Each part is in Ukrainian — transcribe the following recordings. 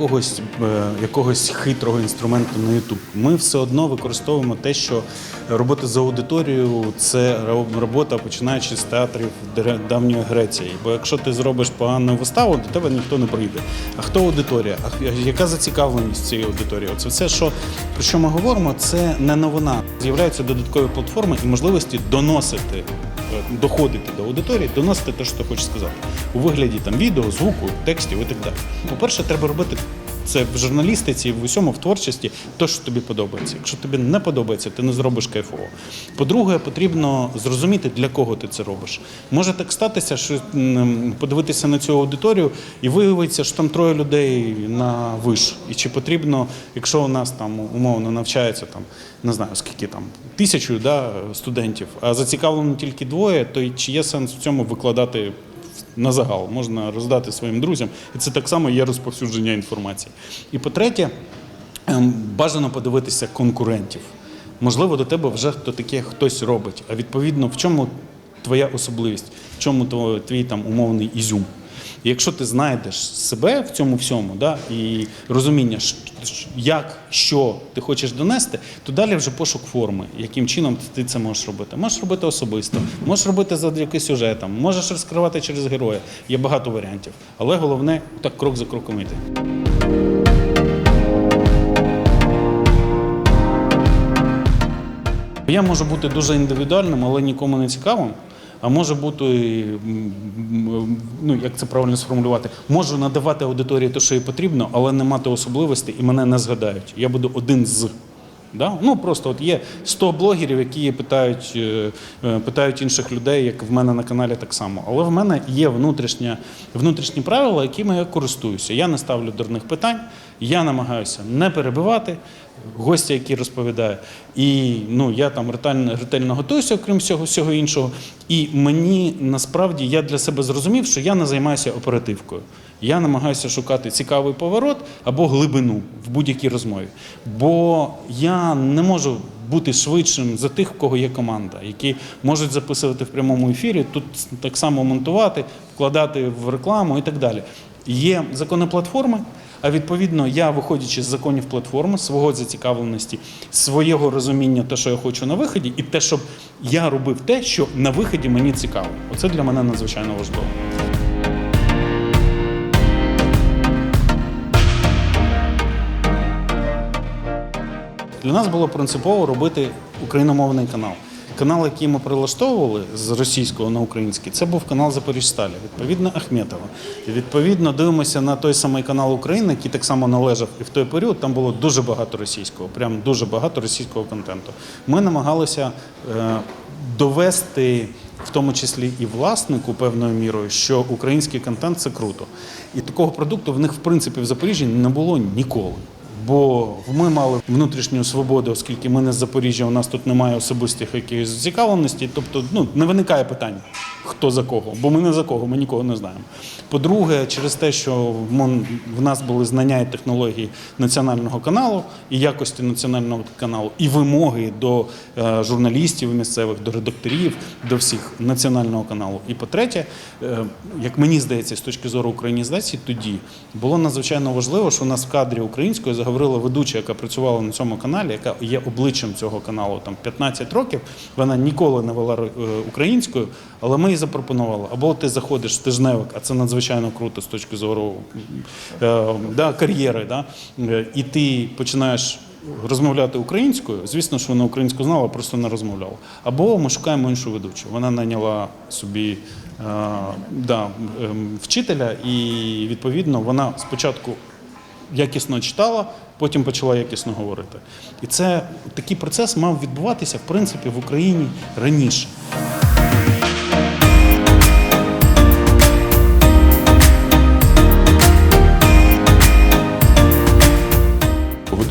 Якогось, е, якогось хитрого інструменту на YouTube. Ми все одно використовуємо те, що робота з аудиторією це робота починаючи з театрів давньої Греції. Бо якщо ти зробиш погану виставу, до тебе ніхто не прийде. А хто аудиторія? А яка зацікавленість цієї аудиторії? Це все, що про що ми говоримо, це не новина. З'являються додаткові платформи і можливості доносити доходити до аудиторії, доносити те, що ти хочеш сказати у вигляді там відео, звуку, текстів і так далі. По-перше, треба робити це в журналістиці, в усьому в творчості, то, що тобі подобається. Якщо тобі не подобається, ти не зробиш кайфово. По-друге, потрібно зрозуміти, для кого ти це робиш. Може так статися, що подивитися на цю аудиторію і виявиться, що там троє людей на виш. І чи потрібно, якщо у нас там умовно навчається там, не знаю, скільки там тисячу да, студентів, а зацікавлено тільки двоє, то чи є сенс в цьому викладати на загал, можна роздати своїм друзям, і це так само є розповсюдження інформації. І по-третє, ем, бажано подивитися конкурентів. Можливо, до тебе вже хто таке хтось робить. А відповідно, в чому твоя особливість, в чому твій там умовний ізюм. Якщо ти знайдеш себе в цьому всьому, да, і розуміння, як, що ти хочеш донести, то далі вже пошук форми, яким чином ти це можеш робити. Можеш робити особисто, можеш робити завдяки сюжетам, можеш розкривати через героя. Є багато варіантів. Але головне так крок за кроком йти. Я можу бути дуже індивідуальним, але нікому не цікавим. А може бути, ну як це правильно сформулювати, можу надавати аудиторії те, що їй потрібно, але не мати особливостей і мене не згадають. Я буду один з. Да? Ну просто от є 100 блогерів, які питають, е, е, питають інших людей, як в мене на каналі так само. Але в мене є внутрішня, внутрішні правила, якими я користуюся. Я не ставлю дурних питань, я намагаюся не перебивати гостя, який розповідає. І ну, я там ретельно, ретельно готуюся, окрім всього, всього іншого. І мені насправді я для себе зрозумів, що я не займаюся оперативкою. Я намагаюся шукати цікавий поворот або глибину в будь-якій розмові. Бо я не можу бути швидшим за тих, в кого є команда, які можуть записувати в прямому ефірі, тут так само монтувати, вкладати в рекламу і так далі. Є закони платформи. А відповідно, я, виходячи з законів платформи, свого зацікавленості, свого розуміння, те, що я хочу на виході, і те, щоб я робив те, що на виході мені цікаво. Оце для мене надзвичайно важливо. Для нас було принципово робити україномовний канал. Канал, який ми прилаштовували з російського на український, це був канал Запоріжсталі, відповідно Ахметова. І відповідно дивимося на той самий канал України, який так само належав і в той період. Там було дуже багато російського, прям дуже багато російського контенту. Ми намагалися е, довести. В тому числі і власнику певною мірою, що український контент це круто. І такого продукту в них, в принципі, в Запоріжжі не було ніколи. Бо ми мали внутрішню свободу, оскільки ми не з Запоріжжя, у нас тут немає особистих якихось зацікавленостей. Тобто, ну не виникає питання, хто за кого, бо ми не за кого, ми нікого не знаємо. По-друге, через те, що в нас були знання і технології національного каналу і якості національного каналу, і вимоги до е, журналістів місцевих, до редакторів, до всіх національного каналу. І по-третє, е, як мені здається, з точки зору українізації, тоді було надзвичайно важливо, що у нас в кадрі українською заговорила ведуча, яка працювала на цьому каналі, яка є обличчям цього каналу там 15 років. Вона ніколи не вела е, українською, але ми запропонували. Або ти заходиш в тижневик, а це надзвичайно круто з точки зору е, да, кар'єри, да, е, і ти починаєш. Розмовляти українською, звісно, що вона українську знала, просто не розмовляла. Або ми шукаємо іншу ведучу. Вона найняла собі е, да, ем, вчителя, і відповідно вона спочатку якісно читала, потім почала якісно говорити. І це такий процес мав відбуватися в принципі в Україні раніше.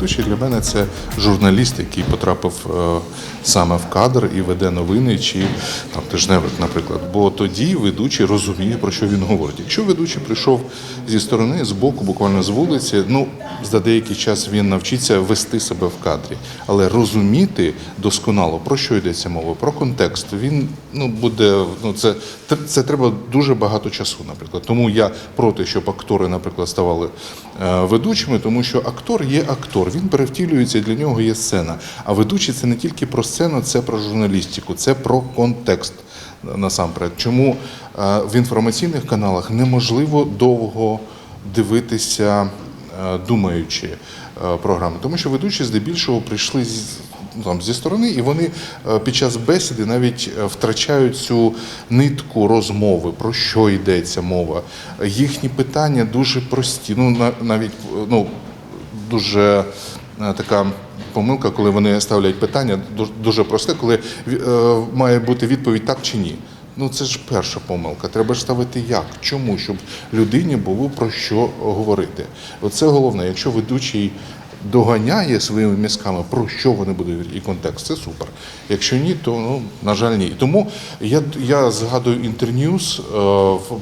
Ведучий для мене це журналіст, який потрапив е, саме в кадр і веде новини чи там тижневик, наприклад. Бо тоді ведучий розуміє, про що він говорить. Якщо ведучий прийшов зі сторони, з боку, буквально з вулиці, ну за деякий час він навчиться вести себе в кадрі, але розуміти досконало про що йдеться мова, про контекст. Він ну буде ну це, це треба дуже багато часу, наприклад. Тому я проти, щоб актори, наприклад, ставали е, ведучими, тому що актор є актор, він перевтілюється, для нього є сцена. А ведучий це не тільки про сцену, це про журналістику, це про контекст насамперед. Чому е, в інформаційних каналах неможливо довго дивитися, е, думаючи е, програми, тому що ведучі здебільшого прийшли з там зі сторони, і вони під час бесіди навіть втрачають цю нитку розмови, про що йдеться мова. Їхні питання дуже прості. Ну на- навіть ну дуже е, така. Помилка, коли вони ставлять питання, дуже- просте, коли е, має бути відповідь так чи ні. Ну це ж перша помилка. Треба ж ставити як, чому, щоб людині було про що говорити. Оце головне. Якщо ведучий доганяє своїми мізками, про що вони будуть і контекст, це супер. Якщо ні, то ну на жаль, ні. Тому я, я згадую інтерньюз. е,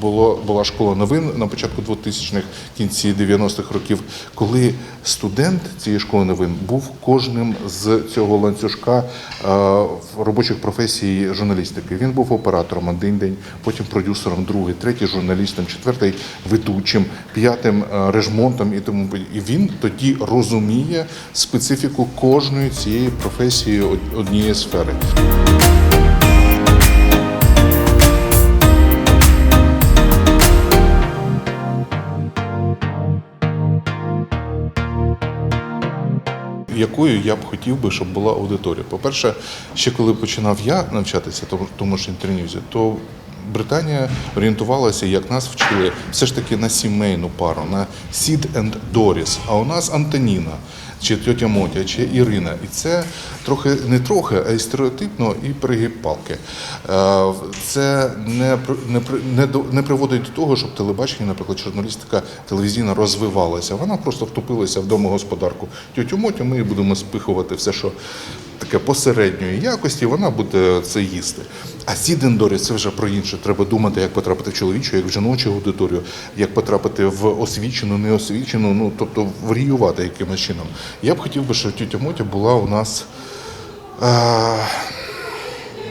Було була школа новин на початку 2000-х, кінці 90-х років, коли студент цієї школи новин був кожним з цього ланцюжка е, робочих професій журналістики. Він був оператором один день, потім продюсером, другий, третій журналістом, четвертий ведучим, п'ятим е, режмонтом і тому. І він тоді розуміє специфіку кожної цієї професії однієї сфери. якою я б хотів би, щоб була аудиторія. По-перше, ще коли починав я навчатися тому, ж інтернюзі, то Британія орієнтувалася, як нас вчили, все ж таки на сімейну пару, на Сід енд Доріс. А у нас Антоніна, чи тьотя Мотя, чи Ірина. І це трохи не трохи, а й стереотипно і перегиб палки. Е, Це не, не, не, не приводить до того, щоб телебачення, наприклад, журналістика телевізійна розвивалася. Вона просто втопилася в домогосподарку. Тьотю Мотю ми будемо спихувати все, що таке посередньої якості, вона буде це їсти. А Сідендорі це вже про інше. Треба думати, як потрапити в чоловічу, як в жіночу аудиторію, як потрапити в освічену, неосвічену, ну тобто варіювати якимось чином. Я б хотів би, щоб тітя Мотя була у нас. Е,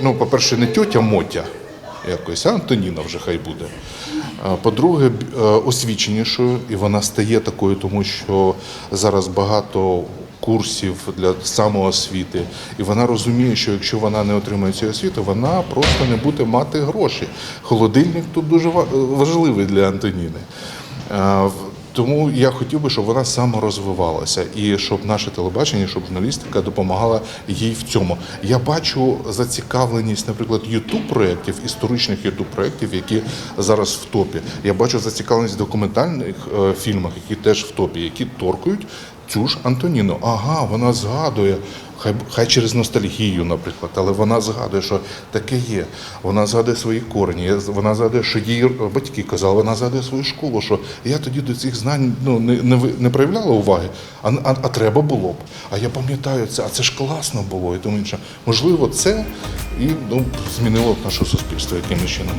ну, по-перше, не тьотя Мотя якось, а Антоніна вже хай буде. По-друге, е, освіченішою, і вона стає такою, тому що зараз багато курсів для самоосвіти, і вона розуміє, що якщо вона не отримає цієї освіти, вона просто не буде мати гроші. Холодильник тут дуже важливий для Антоніни. Е, тому я хотів би, щоб вона саморозвивалася і щоб наше телебачення, щоб журналістика допомагала їй в цьому. Я бачу зацікавленість, наприклад, ютуб проєктів, історичних ютуб проєктів, які зараз в топі. Я бачу зацікавленість в документальних е, фільмах, які теж в топі, які торкують цю ж Антоніну. Ага, вона згадує. Хай хай через ностальгію, наприклад, але вона згадує, що таке є. Вона згадує свої корені, вона згадує, що її батьки казали, вона згадує свою школу, що я тоді до цих знань ну, не, не, не проявляла уваги, а, а, а треба було б. А я пам'ятаю це, а це ж класно було і тому інше. Можливо, це і ну, змінило наше суспільство якимось чином.